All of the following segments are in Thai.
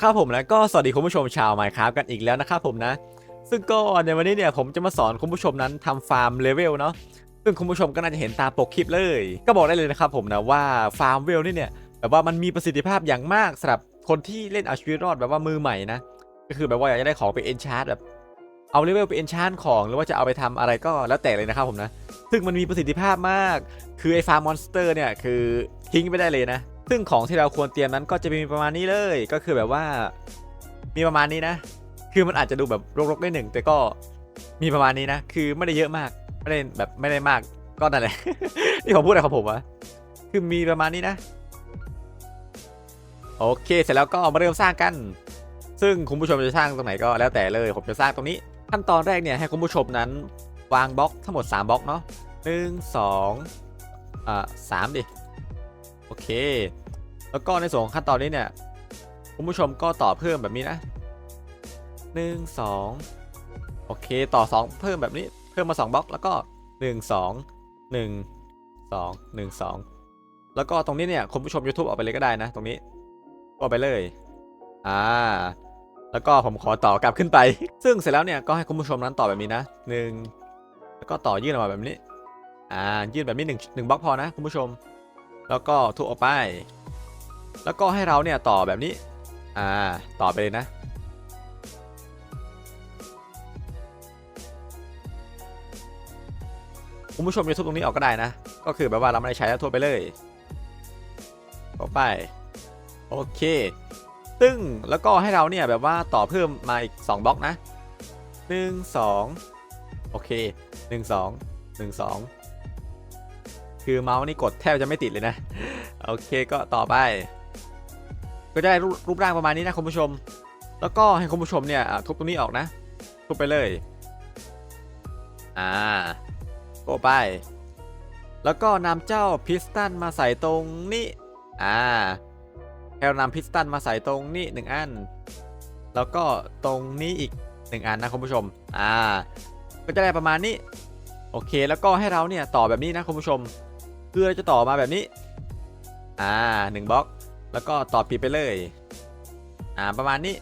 ละครับผมแล้วก็สวัสดีคุณผู้ชมชาวไมค์ครับกันอีกแล้วนะครับผมนะ ซึ่งก็ในวันนี้เนี่ยผมจะมาสอนคุณผู้ชมนั้นทำฟาร์มเลเวลเนาะซึ่งคุณผู้ชมก็น่าจะเห็นตามปกคลิปเลย ก็บอกได้เลยนะครับผมนะว่าฟาร์มเวลนี่เนี่ยแบบว่ามันมีประสิทธิภาพอย่างมากสำหรับคนที่เล่นอาชีวิรอดแบบว่ามือใหม่นะก็คือแบบว่าอยากจะได้ของไปเอนชาร์แบบเอาเลเวลไปเอนชาร์ของหรือว่าจะเอาไปทำอะไรก็แล้วแต่เลยนะครับผมนะซึ่งมันมีประสิทธิภาพมาก คือไอ้ฟาร์มมอนสเตอร์เนี่ยคือทิ้งไปได้เลยนะ ซึ่งของที่เราควรเตรียมนั้นก็จะมีประมาณนี้เลย ก็คือแบบว่า มีประมาณนี้นะ คือมันอาจจะดูแบบรกๆได้หนึ่งแต่ก็มีประมาณนี้นะ คือไม่ได้เยอะมาก ไม่ได้แบบไม่ได้มากก็นั่นแหละที่ผมพูดอะไรของผมวะ คือมีประมาณนี้นะ โอเค เสร็จแล้วก็มาเริ่มสร้างกัน ซึ่งคุณผู้ชมจะสร้างตรงไหนก็แล้วแต่เลย ผมจะสร้างตรงนี้ ขั้นตอนแรกเนี่ยให้คุณผู้ชมนั้น วางบล็อกทั้งหมด 3บล็อกเนาะหนึ่งสองอ่าสามดิ โอเค แล้วก็ในส่วนของขั้นตอนนี้เนี่ยคุณผู้ชมก็ต่อเพิ่มแบบนี้นะหนึ่งสองโอเคต่อ 2 เพิ่มแบบนี้เพิ่มมา 2บล็อกแล้วก็ 1 2 1 2 1 2 แล้วก็ตรงนี้เนี่ยคุณผู้ชม YouTube ออกไปเลยก็ได้นะ ตรงนี้ก็ไปเลยอ่าแล้วก็ผมขอต่อกลับขึ้นไป ซึ่งเสร็จแล้วเนี่ยก็ให้คุณผู้ชมนั้นต่อแบบนี้นะหนึ่งแล้วก็ต่อยื่นออกมาแบบนี้อ่ายื่นแบบนี้หนึ่งหนึ่งบล็อกพอนะคุณผู้ชม แล้วก็ทุบออกไป แล้วก็ให้เราเนี่ยต่อแบบนี้ อ่า ต่อไปเลยนะ คุณผู้ชมจะทุบตรงนี้ออกก็ได้นะ ก็คือแบบว่าเราไม่ได้ใช้แล้วทุบไปเลยต่อไป โอเคซึ่งแล้วก็ให้เราเนี่ยแบบว่าต่อเพิ่มมาอีก 2บล็อกนะ 1 2 โอเค 1 2 1 2 คือเมาส์นี่กดแทบจะไม่ติดเลยนะ โอเคก็ต่อไป ก็จะได้รูปร่างประมาณนี้นะคุณผู้ชม แล้วก็ให้คุณผู้ชมเนี่ยทุบตรงนี้ออกนะ ทุบไปเลย อ่าโก็ไป แล้วก็นำเจ้าพิสตันมาใส่ตรงนี้ อ่าให้เรานำพิสตันมาใส่ตรงนี้หนึ่งอัน แล้วก็ตรงนี้อีกหนึ่งอันนะคุณผู้ชม อ่า ก็จะได้ประมาณนี้ โอเค แล้วก็ให้เราเนี่ยต่อแบบนี้นะคุณผู้ชม คือเราจะต่อมาแบบนี้ อ่าหนึ่งบล็อก แล้วก็ต่อปีไปเลย อ่าประมาณนี้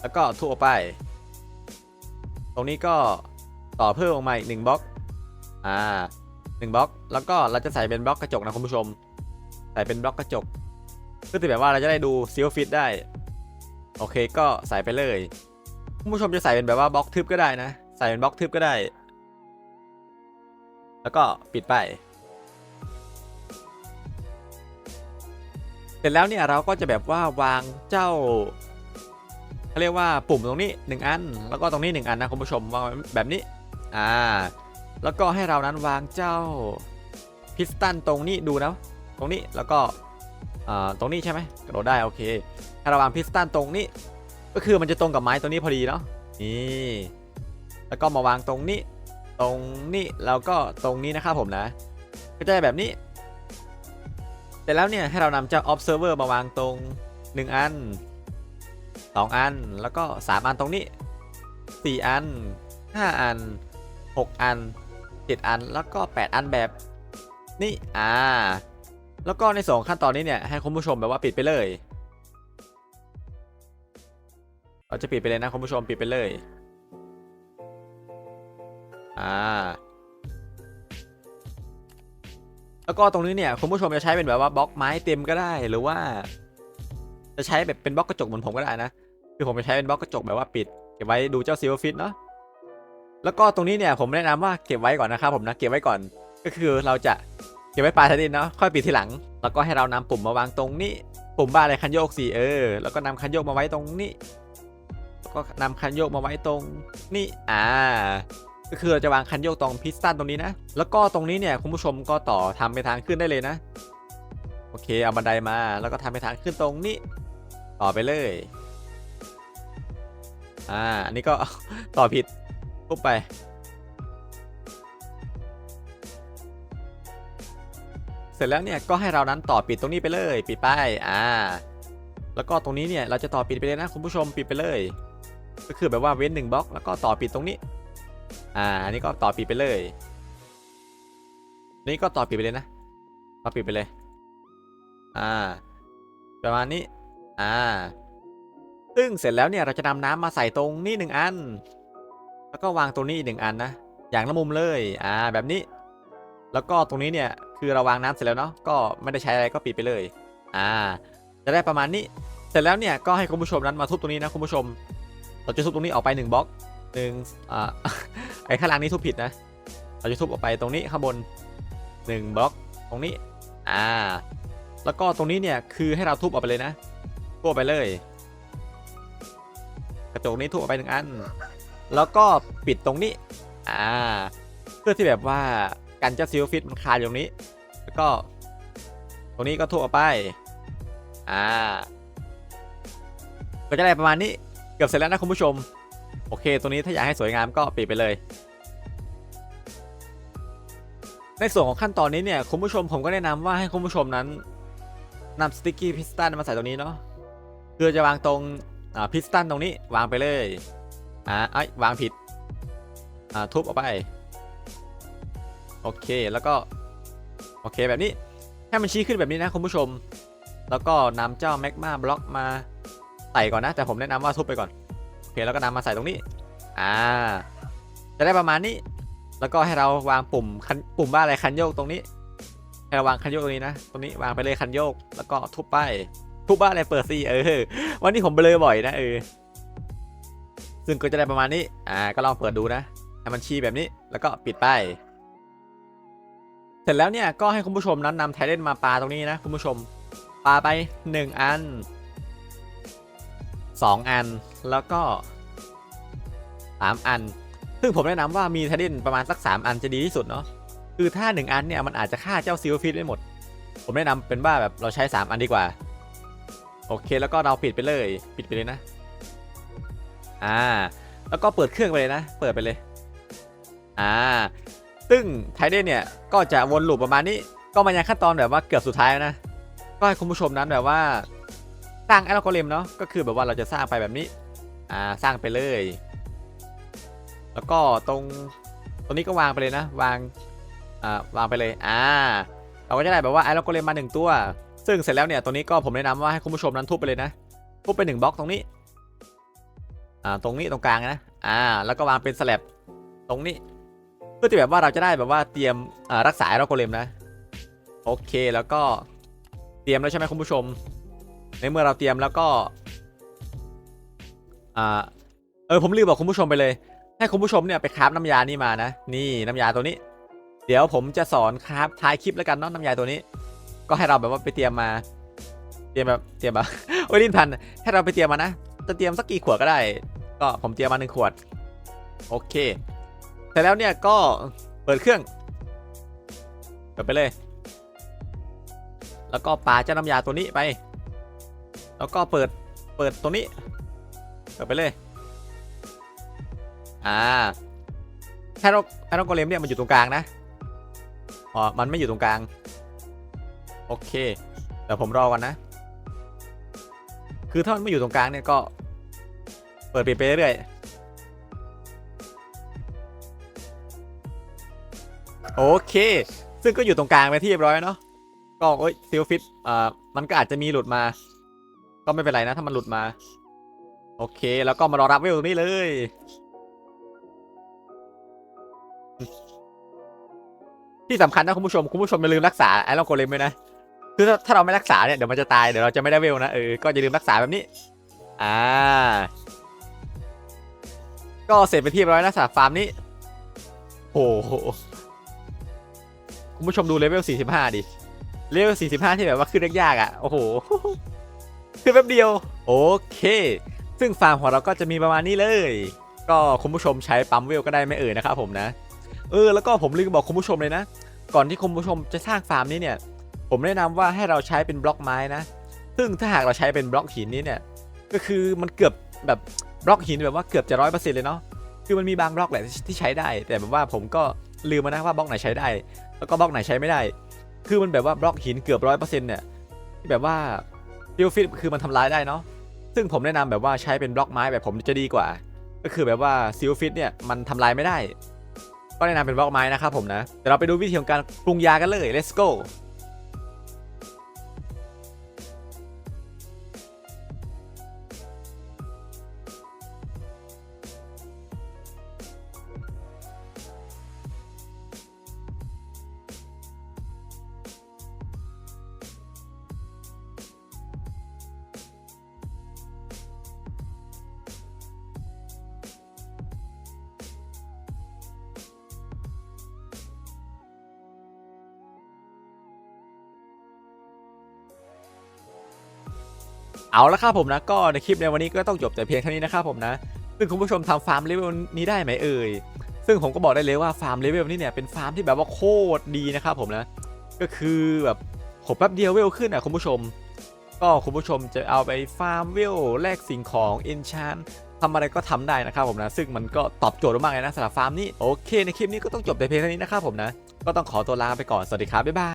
แล้วก็ทั่วไป ตรงนี้ก็ต่อเพิ่มออกมาอีกหนึ่งบล็อก อ่าหนึ่งบล็อก แล้วก็เราจะใส่เป็นบล็อกกระจกนะคุณผู้ชม ใส่เป็นบล็อกกระจกเพื่อที่แบบว่าเราจะได้ดูซีลฟิตได้ โอเคก็ใส่ไปเลย คุณผู้ชมจะใส่เป็นแบบว่าบล็อกทึบก็ได้นะ ใส่เป็นบล็อกทึบก็ได้ แล้วก็ปิดไป เสร็จแล้วเนี่ยเราก็จะแบบว่าวางเจ้าเขาเรียกว่าปุ่มตรงนี้ 1 อัน แล้วก็ตรงนี้ 1 อันนะคุณผู้ชมวางแบบนี้อ่าแล้วก็ให้เรานั้นวางเจ้าพิสตันตรงนี้ดูนะตรงนี้แล้วก็อ่าตรงนี้ใช่ไหมกระโดดได้โอเคให้เราวางพิสตันตรงนี้ ก็คือมันจะตรงกับไม้ตรงนี้พอดีเนาะนี่แล้วก็มาวางตรงนี้ ตรงนี้แล้วก็ตรงนี้นะครับผมนะ ก็จะแบบนี้ เสร็จแล้วเนี่ยให้เรานำเจ้า observer มาวางตรง 1 อัน 2 อันแล้วก็ 3 อันตรงนี้ 4 อัน 5 อัน 6 อัน 7 อันแล้วก็ 8 อันแบบนี่อ่าแล้วก็ในสองขั้นตอนนี้เนี่ยให้คุณผู้ชมแบบว่าปิดไปเลยเราจะปิดไปเลยนะคุณผู้ชมปิดไปเลย อ่า แล้วก็ตรงนี้เนี่ยคุณผู้ชมจะใช้เป็นแบบว่าบล็อกไม้เต็มก็ได้หรือว่า จะใช้แบบเป็นบล็อกกระจกเหมือนผมก็ได้นะคือผมจะใช้เป็นบล็อกกระจกแบบว่าปิดเก็บไว้ดูเจ้าซิลฟิตเนาะแล้วก็ตรงนี้เนี่ยผมแนะนำว่าเก็บไว้ก่อนนะครับผมนะเก็บไว้ก่อนก็คือเราจะเก็บไว้ปลายทดินเนาะค่อยปิดทีหลัง แล้วก็ให้เรานำปุ่มมาวางตรงนี้ ปุ่มบ้าอะไรคันโยกสี่เออ แล้วก็นำคันโยกมาไว้ตรงนี้แล้วก็นำคันโยกมาไว้ตรงนี้อ่า ก็คือเราจะวางคันโยกตรงพิสตันตรงนี้นะ แล้วก็ตรงนี้เนี่ยคุณผู้ชมก็ต่อทำไปทางขึ้นได้เลยนะ โอเคเอาบันไดมาแล้วก็ทำไปทางขึ้นตรงนี้ ต่อไปเลย อ่าอันนี้ก็ต่อผิดปุ๊บไปเสร็จแล้วเนี่ยก็ให้เรานั้นต่อปิดตรงนี้ไปเลยปิดไปอ่า แล้วก็ตรงนี้เนี่ยเราจะต่อปิดไปเลยนะคุณผู้ชมปิดไปเลย ก็คือแบบว่าเว้นหนึ่งบล็อกแล้วก็ต่อปิดตรงนี้ อ่าอันนี้ก็ต่อปิดไปเลย นี่ก็ต่อปิดไปเลยนะ ต่อปิดไปเลย อ่า ประมาณนี้ อ่า ซึ่งเสร็จแล้วเนี่ยเราจะนำน้ำมาใส่ตรงนี้หนึ่งอัน แล้วก็วางตรงนี้อีกหนึ่งอันนะ อย่างละมุมเลย อ่า แบบนี้ แล้วก็ตรงนี้เนี่ยคือเราวางน้ำเสร็จแล้วเนาะ ก็ไม่ได้ใช้อะไรก็ปิดไปเลย อ่า จะได้ประมาณนี้ เสร็จแล้วเนี่ยก็ให้คุณผู้ชมนั้นมาทุบตรงนี้นะคุณผู้ชม เราจะทุบตรงนี้ออกไปหนึ่งบล็อกหนึ่งอ่า ไอ้ข้างล่างนี้ทุบผิดนะ เราจะทุบออกไปตรงนี้ข้างบนหนึ่งบล็อกตรงนี้ อ่า แล้วก็ตรงนี้เนี่ยคือให้เราทุบออกไปเลยนะทุบออกไปเลย กระจกนี้ทุบออกไปหนึ่งอัน แล้วก็ปิดตรงนี้ อ่า เพื่อที่แบบว่ากันเจ้าซิลฟิตมันคาอยู่ตรงนี้ แล้วก็ ตรงนี้ก็ทุบออกไป อ่า ก็จะได้ประมาณนี้ เกือบเสร็จแล้วนะคุณผู้ชม โอเคตรงนี้ถ้าอยากให้สวยงามก็ปิดไปเลย ในส่วนของขั้นตอนนี้เนี่ยคุณผู้ชมผมก็แนะนำว่าให้คุณผู้ชมนั้นนำสติกกี้พิสตันมาใส่ตรงนี้เนาะคือจะวางตรงพิสตันตรงนี้วางไปเลยอ่าไอ้วางผิดอ่าทุบออกไปโอเคแล้วก็โอเคแบบนี้ให้มันชี้ขึ้นแบบนี้นะคุณผู้ชม แล้วก็นำเจ้าแมกมาบล็อกมาใส่ก่อนนะ แต่ผมแนะนำว่าทุบไปก่อน แล้วก็นำมาใส่ตรงนี้ อ่า จะได้ประมาณนี้ แล้วก็ให้เราวางปุ่มคันปุ่มว่าอะไรคันโยกตรงนี้ ให้เราวางคันโยกตรงนี้นะ ตรงนี้วางไปเลยคันโยก แล้วก็ทุบไป ทุบบ้าอะไรเปิดซีเออ วันนี้ผมไปเลยบ่อยนะเออ ซึ่งก็จะได้ประมาณนี้ อ่า ก็ลองเปิดดูนะให้มันชี้แบบนี้ แล้วก็ปิดไป เสร็จแล้วเนี่ยก็ให้คุณผู้ชมนั้นนำไทเลนมาปาตรงนี้นะคุณผู้ชม ปาไป 1 อัน 2 อันแล้วก็ 3 อัน ซึ่งผมแนะนำว่ามีไทเลนประมาณสัก 3 อันจะดีที่สุดเนาะคือถ้า 1 อันเนี่ยมันอาจจะฆ่าเจ้าซิลฟิตไม่หมด ผมแนะนำเป็นว่าแบบเราใช้ 3 อันดีกว่า โอเคแล้วก็เราปิดไปเลยปิดไปเลยนะ อ่า แล้วก็เปิดเครื่องไปเลยนะ เปิดไปเลย อ่าซึ่งไทเดนเนี่ยก็จะวนลูปประมาณนี้ก็มายังขั้นตอนแบบว่าเกือบสุดท้ายแล้วนะก็ให้คุณผู้ชมนั้นแบบว่า สร้างแอลกอริมเนาะก็คือแบบว่าเราจะสร้างไปแบบนี้อ่าสร้างไปเลย แล้วก็ตรงตรงนี้ก็วางไปเลยนะ วางอ่าวางไปเลยอ่าเราก็จะได้แบบว่าแอลกอริมมาหนึ่งตัว ซึ่งเสร็จแล้วเนี่ยตรงนี้ก็ผมแนะนำว่าให้คุณผู้ชมนั้นทุบไปเลยนะทุบไปหนึ่งบล็อกตรงนี้อ่าตรงนี้ตรงกลางนะอ่าแล้วก็วางเป็นสแลบตรงนี้เพื่อที่แบบว่าเราจะได้แบบว่าเตรียมอ่ารักษาเราโกเลมนะโอเคแล้วก็เตรียมแล้วใช่ไหมคุณผู้ชม ในเมื่อเราเตรียมแล้วก็อ่าเออผมลืมบอกคุณผู้ชมไปเลย ให้คุณผู้ชมเนี่ยไปคราฟน้ำยานี่มานะ นี่น้ำยาตัวนี้ เดี๋ยวผมจะสอนคราฟท้ายคลิปแล้วกันเนาะน้ำยาตัวนี้ ก็ให้เราแบบว่าไปเตรียมมา เตรียมแบบเตรียมแบบโอ้ยลิ้นพันให้เราไปเตรียมมานะจะเตรียมสักกี่ขวดก็ได้ ก็ผมเตรียมมาหนึ่งขวด โอเคเสร็จแล้วเนี่ยก็เปิดเครื่องเปิดไปเลย แล้วก็ปาเจ้าน้ำยาตัวนี้ไป แล้วก็เปิดเปิดตัวนี้ เปิดไปเลย อ่าแฮร์โรแฮร์โรโกเลมเนี่ยมันอยู่ตรงกลางนะ อ๋อ มันไม่อยู่ตรงกลาง โอเคเดี๋ยวผมรอก่อนนะ คือถ้ามันไม่อยู่ตรงกลางเนี่ยก็ เปิดปิดไปเรื่อยโอเค ซึ่งก็อยู่ตรงกลางไปที่เรียบร้อยเนาะ ก็เอ้ยซิลฟิตอ่า มันก็อาจจะมีหลุดมา ก็ไม่เป็นไรนะถ้ามันหลุดมา โอเค แล้วก็มารอรับเวลตรงนี้เลย ที่สำคัญนะคุณผู้ชมคุณผู้ชมอย่าลืมรักษาไอรอนโกเลมไว้นะคือถ้าเราไม่รักษาเนี่ยเดี๋ยวมันจะตายเดี๋ยวเราจะไม่ได้เวลนะเออก็อย่าลืมรักษาแบบนี้ อ่า ก็เสร็จไปที่ร้อยนะสำหรับฟาร์มนี้โอ้โหคุณผู้ชมดูเลเวล45ดิเลเวล45ที่แบบว่าขึ้นยากๆอะโอ้โห คือแป๊บเดียว โอเค ซึ่งฟาร์มของเราก็จะมีประมาณนี้เลย ก็คุณผู้ชมใช้ปั๊มเวลก็ได้ไม่เอ่ยนะครับผมนะ เออแล้วก็ผมลืมบอกคุณผู้ชมเลยนะ ก่อนที่คุณผู้ชมจะสร้างฟาร์มนี้เนี่ย ผมแนะนำว่าให้เราใช้เป็นบล็อกไม้นะ ซึ่งถ้าหากเราใช้เป็นบล็อกหินนี้เนี่ย ก็คือมันเกือบแบบบล็อกหินแบบว่าเกือบจะร้อยเปอร์เซ็นต์เลยเนาะ คือมันมีบางบล็อกแหละที่ใช้ได้ แต่แบบว่าผมก็ลืมมานะว่าบล็อกไหนใช้ได้ แล้วก็บล็อกไหนใช้ไม่ได้ คือมันแบบว่าบล็อกหินเกือบร้อยเปอร์เซ็นต์เนี่ยแบบว่า ฟิลฟิตคือมันทำลายได้เนาะซึ่งผมแนะนำแบบว่าใช้เป็นบล็อกไม้แบบผมจะดีกว่า ก็คือแบบว่าซิลฟิตเนี่ยมันทำลายไม่ได้ ก็แนะนำเป็นบล็อกไม้นะครับผมนะเดี๋ยวเราไปดูวิธีของการปรุงยากันเลย let's go เอาละครับผมนะก็ในคลิปในวันนี้ก็ต้องจบแต่เพียงเท่านี้นะครับผมนะ ซึ่งคุณผู้ชมทำฟาร์มเลเวลนี้ได้ไหมเอ่ยซึ่งผมก็บอกได้เลยว่าฟาร์มเลเวลนี้เนี่ยเป็นฟาร์มที่แบบว่าโคตรดีนะครับผมนะ ก็คือแบบผมแป๊บเดียวเวลขึ้นอะคุณผู้ชม ก็คุณผู้ชมจะเอาไปฟาร์มเวลแลกสิ่งของเอนชานทำอะไรก็ทำได้นะครับผมนะ ซึ่งมันก็ตอบโจทย์มากๆเลยนะสำหรับฟาร์มนี้โอเคในคลิปนี้ก็ต้องจบแต่เพียงเท่านี้นะครับผมนะ ก็ต้องขอตัวลาไปก่อนสวัสดีครับบ๊ายบาย